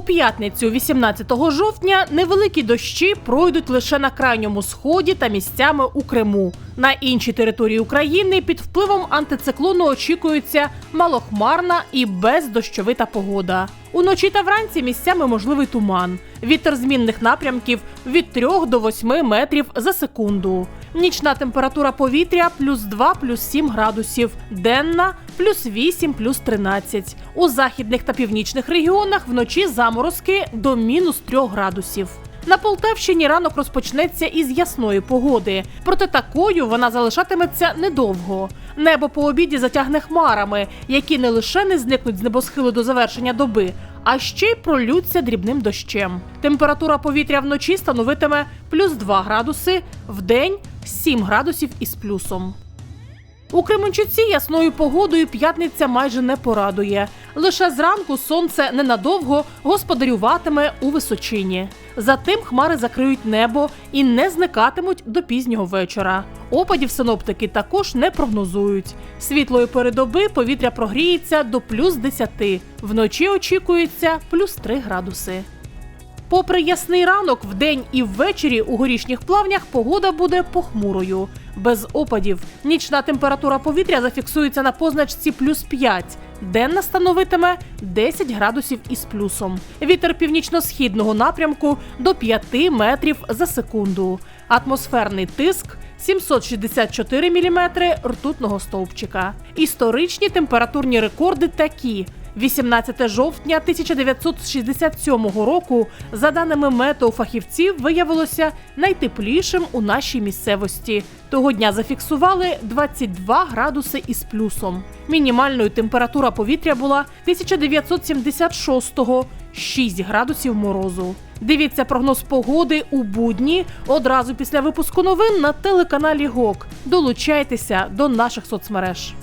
п'ятницю, 18 жовтня, невеликі дощі пройдуть лише на крайньому сході та місцями у Криму. На іншій території України під впливом антициклону очікується малохмарна і бездощовита погода. Уночі та вранці місцями можливий туман. Вітер змінних напрямків від 3 до 8 метрів за секунду. Нічна температура повітря плюс 2, плюс 7 градусів. Денна плюс 8, плюс 13. У західних та північних регіонах вночі заморозки до мінус 3 градусів. На Полтавщині ранок розпочнеться із ясної погоди, проте такою вона залишатиметься недовго. Небо по обіді затягне хмарами, які не лише не зникнуть з небосхилу до завершення доби, а ще й пролються дрібним дощем. Температура повітря вночі становитиме плюс 2 градуси, вдень 7 градусів із плюсом. У Кременчуці ясною погодою п'ятниця майже не порадує. Лише зранку сонце ненадовго господарюватиме у височині. Затим хмари закриють небо і не зникатимуть до пізнього вечора. Опадів синоптики також не прогнозують. Світлої передоби повітря прогріється до плюс 10. Вночі очікується плюс 3 градуси. Попри ясний ранок, вдень і ввечері у горішніх плавнях погода буде похмурою, без опадів. Нічна температура повітря зафіксується на позначці плюс 5. Денна становитиме 10 градусів із плюсом. Вітер північно-східного напрямку до 5 метрів за секунду. Атмосферний тиск 764 міліметри ртутного стовпчика. Історичні температурні рекорди такі. 18 жовтня 1967 року, за даними метеофахівців, виявилося найтеплішим у нашій місцевості. Того дня зафіксували 22 градуси із плюсом. Мінімальною температура повітря була 1976-го – 6 градусів морозу. Дивіться прогноз погоди у будні одразу після випуску новин на телеканалі ГОК. Долучайтеся до наших соцмереж.